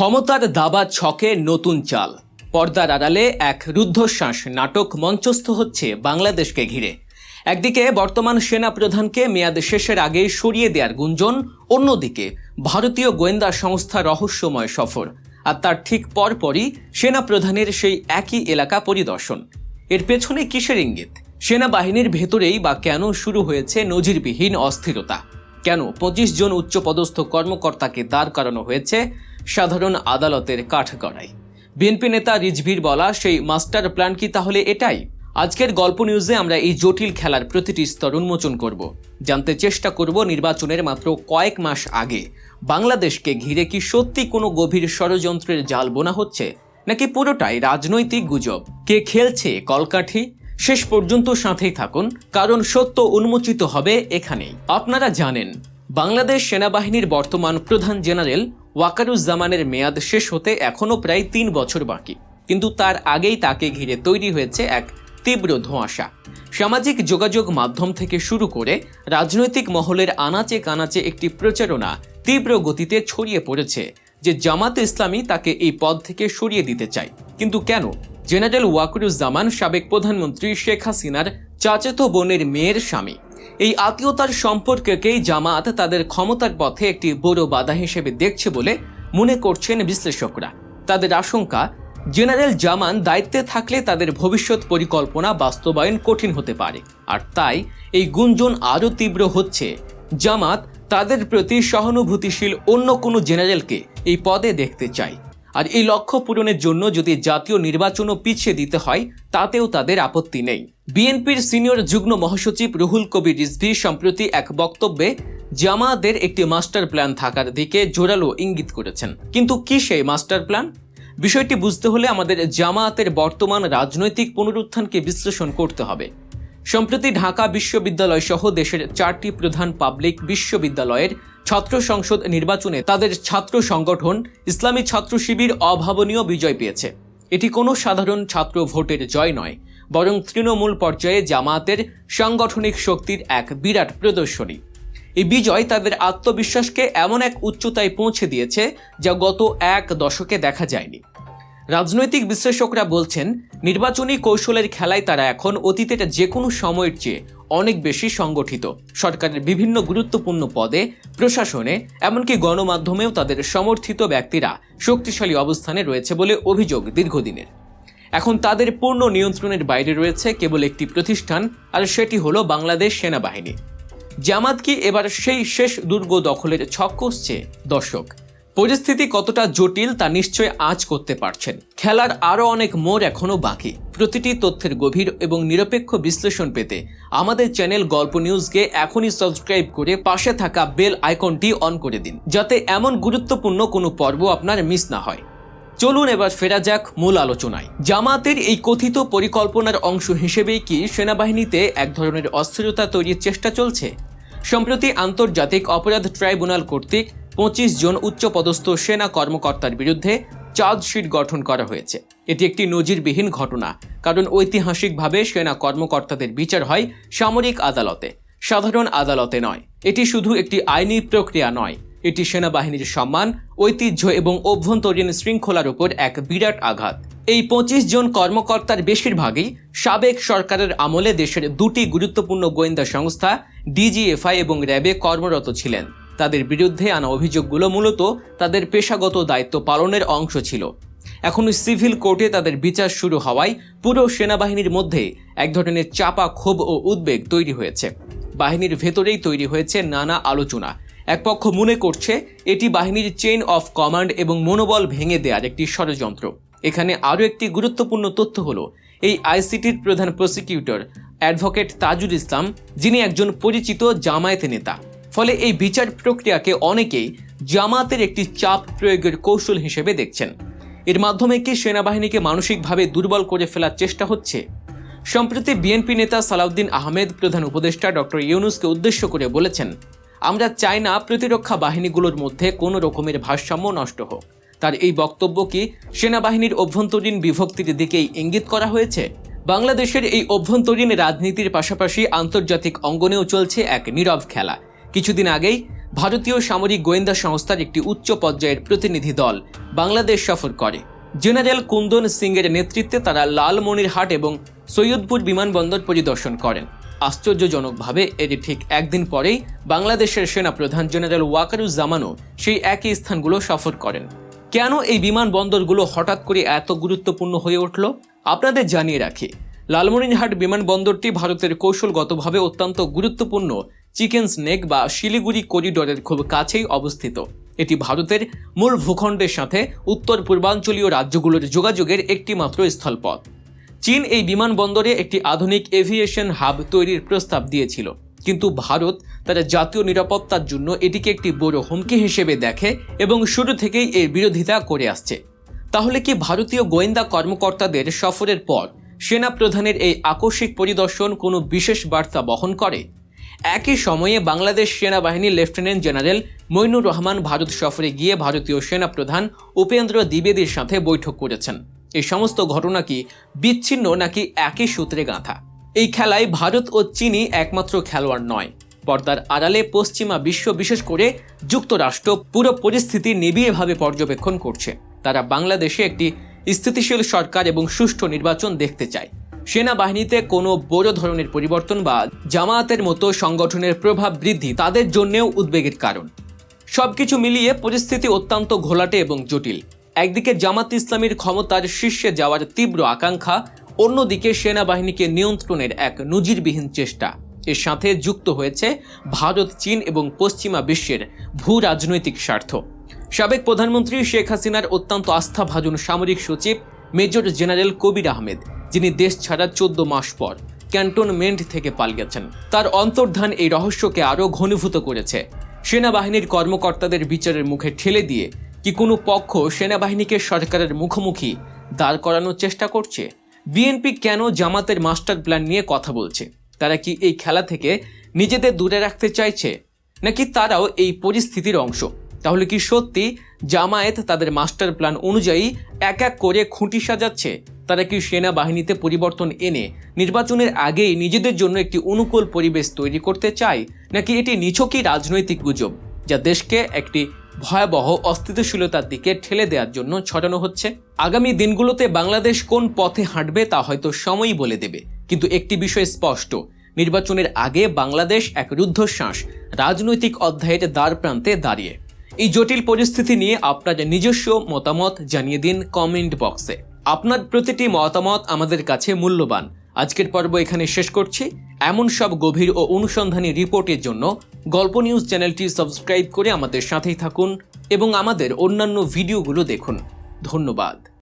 ক্ষমতার দাবা ছকে নতুন চাল। পর্দার আড়ালে এক রুদ্ধশ্বাস নাটক মঞ্চস্থ হচ্ছে বাংলাদেশকে ঘিরে। একদিকে বর্তমান সেনা প্রধানকে মেয়াদ শেষের আগে সরিয়ে দেওয়ার গুঞ্জন, অন্যদিকে ভারতীয় গোয়েন্দা সংস্থা রহস্যময় সফর। আর তার ঠিক পরপরই সেনা প্রধানের সেই একই এলাকা পরিদর্শন। এর পেছনে কিসের ইঙ্গিত? সেনাবাহিনীর ভেতরেই বা কেন শুরু হয়েছে নজিরবিহীন অস্থিরতা? কেন পঁচিশ জন উচ্চপদস্থ কর্মকর্তাকে দাঁড় করানো হয়েছে? সাধারণ আদালতের কাঠগড়ায় বিএনপি নেতা রিজভির বলা সেই মাস্টার প্ল্যান কি তাহলে এটাই? আজকের গল্প নিউজে আমরা এই জটিল খেলার প্রতিটি স্তর উন্মোচন করব। জানতে চেষ্টা করব নির্বাচনের মাত্র কয়েক মাস আগে। বাংলাদেশকে ঘিরে কি সত্যি কোনো গভীর ষড়যন্ত্রের জাল বোনা হচ্ছে? নাকি পুরোটাই রাজনৈতিক গুজব? কে খেলছে কলকাঠি? শেষ পর্যন্ত সাথেই থাকুন, কারণ সত্য উন্মোচিত হবে এখানেই। আপনারা জানেন, বাংলাদেশ সেনাবাহিনীর বর্তমান প্রধান জেনারেল ওয়াকারুজ্জামানের মেয়াদ শেষ হতে এখনও প্রায় তিন বছর বাকি। কিন্তু তার আগেই তাকে ঘিরে তৈরি হয়েছে এক তীব্র ধোঁয়াশা। সামাজিক যোগাযোগ মাধ্যম থেকে শুরু করে রাজনৈতিক মহলের আনাচে কানাচে একটি প্রচারণা তীব্র গতিতে ছড়িয়ে পড়েছে যে জামাত ইসলামী তাকে এই পদ থেকে সরিয়ে দিতে চায়। কিন্তু কেন? জেনারেল ওয়াকুরুজ্জামান সাবেক প্রধানমন্ত্রী শেখ হাসিনার চাচাতো বোনের মেয়ের স্বামী। এই আত্মীয়তার সম্পর্ককেই জামাত তাদের ক্ষমতার পথে একটি বড় বাধা হিসেবে দেখছে বলে মনে করছেন বিশ্লেষকরা। তাদের আশঙ্কা, জেনারেল জামান দায়িত্বে থাকলে তাদের ভবিষ্যৎ পরিকল্পনা বাস্তবায়ন কঠিন হতে পারে। আর তাই এই গুঞ্জন আরও তীব্র হচ্ছে। জামাত তাদের প্রতি সহানুভূতিশীল অন্য কোনো জেনারেলকে এই পদে দেখতে চায়। আর এই লক্ষ্য পূরণের জন্য যদি জাতীয় নির্বাচনও পিছিয়ে দিতে হয়, তাতেও তাদের আপত্তি নেই। বিএনপির সিনিয়র যুগ্ম মহাসচিব রুহুল কবির রিজভি সম্প্রতি এক বক্তব্যে জামায়াতের একটি মাস্টার প্ল্যান থাকার দিকে জোরালো ইঙ্গিত করেছেন। কিন্তু কি সেই মাস্টার প্ল্যান? বিষয়টি বুঝতে হলে আমাদের জামায়াতের বর্তমান রাজনৈতিক পুনরুত্থানকে বিশ্লেষণ করতে হবে। সম্প্রতি ঢাকা বিশ্ববিদ্যালয় সহ দেশের চারটি প্রধান পাবলিক বিশ্ববিদ্যালয়ের ছাত্র সংসদ নির্বাচনে তাদের ছাত্র সংগঠন ইসলামী ছাত্র শিবির অভাবনীয় বিজয় পেয়েছে। এটি কোনো সাধারণ ছাত্র ভোটের জয় নয়, বরং তৃণমূল পর্যায়ে জামায়াতের সাংগঠনিক শক্তির এক বিরাট প্রদর্শনী। এই বিজয় তাদের আত্মবিশ্বাসকে এমন এক উচ্চতায় পৌঁছে দিয়েছে যা গত এক দশকে দেখা যায়নি। রাজনৈতিক বিশ্লেষকরা বলছেন, নির্বাচনী কৌশলের খেলায় তারা এখন অতীতের যে কোনো সময়ের চেয়ে অনেক বেশি সংগঠিত। সরকারের বিভিন্ন গুরুত্বপূর্ণ পদে, প্রশাসনে, এমনকি গণমাধ্যমেও তাদের সমর্থিত ব্যক্তিরা শক্তিশালী অবস্থানে রয়েছে বলে অভিযোগ দীর্ঘদিনের। এখন তাদের পূর্ণ নিয়ন্ত্রণের বাইরে রয়েছে কেবল একটি প্রতিষ্ঠান, আর সেটি হলো বাংলাদেশ সেনাবাহিনী। জামাত কি এবার সেই শেষ দুর্গ দখলের ছক কষছে দর্শক পরিস্থিতি কতটা জটিল তা নিশ্চয় আজ করতে পারছেন। খেলার আরও অনেক মোড় এখনও বাকি। প্রতিটি তথ্যের গভীর এবং নিরপেক্ষ বিশ্লেষণ পেতে আমাদের চ্যানেল গল্প নিউজকে এখনই সাবস্ক্রাইব করে পাশে থাকা বেল আইকনটি অন করে দিন, যাতে এমন গুরুত্বপূর্ণ কোনো পর্ব আপনার মিস না হয়। চলুন এবার ফেরা যাক মূল আলোচনায়। জামাতের এই কথিত পরিকল্পনার অংশ হিসেবেই কি সেনাবাহিনীতে এক ধরনের অস্থিরতা তৈরির চেষ্টা চলছে? সম্প্রতি আন্তর্জাতিক অপরাধ ট্রাইব্যুনাল কর্তৃক পঁচিশ জন উচ্চপদস্থ সেনা কর্মকর্তার বিরুদ্ধে চার্জশিট গঠন করা হয়েছে। এটি একটি নজিরবিহীন ঘটনা, কারণ ঐতিহাসিকভাবে সেনা কর্মকর্তাদের বিচার হয় সামরিক আদালতে। সাধারণ আদালতে নয়, এটি শুধু একটি আইনি প্রক্রিয়া নয়, এটি সেনাবাহিনীর সম্মান, ঐতিহ্য এবং অভ্যন্তরীণ শৃঙ্খলার উপর এক বিরাট আঘাত। এই পঁচিশ জন কর্মকর্তার বেশিরভাগই সাবেক সরকারের আমলে দেশের দুটি গুরুত্বপূর্ণ গোয়েন্দা সংস্থা, ডিজিএফআই এবং র্যাবে কর্মরত ছিলেন। তাদের বিরুদ্ধে আনা অভিযোগগুলো মূলত তাদের পেশাগত দায়িত্ব পালনের অংশ ছিল। এখন সিভিল কোর্টে তাদের বিচার শুরু হওয়ায় পুরো সেনাবাহিনীর মধ্যে এক ধরনের চাপা ক্ষোভ ও উদ্বেগ তৈরি হয়েছে। বাহিনীর ভেতরেই তৈরি হয়েছে নানা আলোচনা। এক পক্ষ মনে করছে এটি বাহিনীর চেইন অফ কমান্ড এবং মনোবল ভেঙে দেওয়ার একটি ষড়যন্ত্র। এখানে আরও একটি গুরুত্বপূর্ণ তথ্য হলো, এই আইসিটির প্রধান প্রসিকিউটর অ্যাডভোকেট তাজুল ইসলাম, যিনি একজন পরিচিত জামায়াতে নেতা। ফলে এই বিচার প্রক্রিয়াকে অনেকেই জামাতের একটি চাপ প্রয়োগের কৌশল হিসেবে দেখছেন। এর মাধ্যমে কি সেনাবাহিনীকে মানসিকভাবে দুর্বল করে ফেলার চেষ্টা হচ্ছে? সম্প্রতি বিএনপি নেতা সালাউদ্দিন আহমেদ, প্রধান উপদেষ্টা ডক্টর ইউনুসকে উদ্দেশ্য করে বলেছেন, আমরা চাই না প্রতিরক্ষা বাহিনীগুলোর মধ্যে কোনো রকমের ভারসাম্য নষ্ট হোক। তার এই বক্তব্য কি সেনাবাহিনীর অভ্যন্তরীণ বিভক্তির দিকেই ইঙ্গিত করা হয়েছে? বাংলাদেশের এই অভ্যন্তরীণ রাজনীতির পাশাপাশি আন্তর্জাতিক অঙ্গনেও চলছে এক নীরব খেলা। কিছুদিন আগেই ভারতীয় সামরিক গোয়েন্দা সংস্থার একটি উচ্চ পর্যায়ের প্রতিনিধি দল বাংলাদেশ সফর করে। জেনারেল কুন্দন সিং এর নেতৃত্বে তারা লালমনিরহাট এবং সৈয়দপুর বিমানবন্দর পরিদর্শন করেন। আশ্চর্যজনকভাবে এটি ঠিক একদিন পরেই বাংলাদেশের সেনাপ্রধান জেনারেল ওয়াকারুজ্জামানও সেই একই স্থানগুলো সফর করেন। কেন এই বিমানবন্দরগুলো হঠাৎ করে এত গুরুত্বপূর্ণ হয়ে উঠল? আপনাদের জানিয়ে রাখি, লালমনিরহাট বিমানবন্দরটি ভারতের কৌশলগতভাবে অত্যন্ত গুরুত্বপূর্ণ চিকেন স্নেক বা শিলিগুড়ি করিডোরের খুব কাছেই অবস্থিত। এটি ভারতের মূল ভূখণ্ডের সাথে উত্তর পূর্বাঞ্চলীয় রাজ্যগুলোর যোগাযোগের একটি মাত্র স্থলপথ। চীন এই বিমানবন্দরে একটি আধুনিক এভিয়েশন হাব তৈরির প্রস্তাব দিয়েছিল। কিন্তু ভারত তারা জাতীয় নিরাপত্তার জন্য এটিকে একটি বড় হুমকি হিসেবে দেখে এবং শুরু থেকেই এর বিরোধিতা করে আসছে। তাহলে কি ভারতীয় গোয়েন্দা কর্মকর্তাদের সফরের পর সেনা প্রধানের এই আকস্মিক পরিদর্শন কোনো বিশেষ বার্তা বহন করে? একই সময়ে বাংলাদেশ সেনাবাহিনীর লেফটেন্যান্ট জেনারেল মইনুর রহমান ভারত সফরে গিয়ে ভারতীয় সেনাপ্রধান উপেন্দ্র দ্বিবেদীর সাথে বৈঠক করেছেন। এই সমস্ত ঘটনা কি বিচ্ছিন্ন নাকি একই সূত্রে গাঁথা? এই খেলায় ভারত ও চীনই একমাত্র খেলোয়াড় নয়। পর্দার আড়ালে পশ্চিমা বিশ্ব বিশেষ করে যুক্তরাষ্ট্র পুরো পরিস্থিতি নিবিড়ভাবে পর্যবেক্ষণ করছে। তারা বাংলাদেশে একটি স্থিতিশীল সরকার এবং সুষ্ঠু নির্বাচন দেখতে চায়। সেনাবাহিনীতে কোনো বড় ধরনের পরিবর্তন বা জামায়াতের মতো সংগঠনের প্রভাব বৃদ্ধি তাদের জন্যেও উদ্বেগের কারণ। সবকিছু মিলিয়ে পরিস্থিতি অত্যন্ত ঘোলাটে এবং জটিল। একদিকে জামাত ইসলামীর ক্ষমতার শীর্ষে যাওয়ার তীব্র আকাঙ্ক্ষা, অন্যদিকে সেনাবাহিনীকে নিয়ন্ত্রণের এক নজিরবিহীন চেষ্টা। এর সাথে যুক্ত হয়েছে ভারত, চীন এবং পশ্চিমা বিশ্বের ভূ রাজনৈতিক স্বার্থ। সাবেক প্রধানমন্ত্রী শেখ হাসিনার অত্যন্ত আস্থাভাজন সামরিক সচিব, মেজর জেনারেল কবির আহমেদ। যিনি দেশ ছাড়া চোদ্দ মাস পর ক্যান্টনমেন্ট থেকে পালিয়েছেন। তার অন্তর্ধান এই রহস্যকে আরও ঘনীভূত করেছে। সেনাবাহিনীর কর্মকর্তাদের বিচারের মুখে ঠেলে দিয়ে কি কোনো পক্ষ সেনাবাহিনীকে সরকারের মুখোমুখি দাঁড় করানোর চেষ্টা করছে? বিএনপি কেন জামাতের মাস্টার প্ল্যান নিয়ে কথা বলছে? তারা কি এই খেলা থেকে নিজেদের দূরে রাখতে চাইছে? নাকি তারাও এই পরিস্থিতির অংশ? তাহলে কি সত্যি জামায়াত তাদের মাস্টার প্ল্যান অনুযায়ী এক এক করে খুঁটি সাজাচ্ছে? তারা কি সেনাবাহিনীতে পরিবর্তন এনে নির্বাচনের আগেই নিজেদের জন্য একটি অনুকূল পরিবেশ তৈরি করতে চায়, নাকি এটি নিছকই রাজনৈতিক গুজব, যা দেশকে একটি ভয়াবহ অস্থিতিশীলতার দিকে ঠেলে দেওয়ার জন্য ছড়ানো হচ্ছে? আগামী দিনগুলোতে বাংলাদেশ কোন পথে হাঁটবে তা হয়তো সময়ই বলে দেবে, কিন্তু একটি বিষয় স্পষ্ট, নির্বাচনের আগে বাংলাদেশ এক রুদ্ধশ্বাস, রাজনৈতিক অধ্যায়ের দ্বার প্রান্তে দাঁড়িয়ে। এই জটিল পরিস্থিতি নিয়ে আপনার নিজস্ব মতামত জানিয়ে দিন কমেন্ট বক্সে। আপনার প্রতিটি মতামত আমাদের কাছে মূল্যবান। আজকের পর্ব এখানে শেষ করছি। এমন সব গভীর ও অনুসন্ধানী রিপোর্টের জন্য গল্প নিউজ চ্যানেলটি সাবস্ক্রাইব করে আমাদের সাথেই থাকুন এবং আমাদের অন্যান্য ভিডিওগুলো দেখুন। ধন্যবাদ।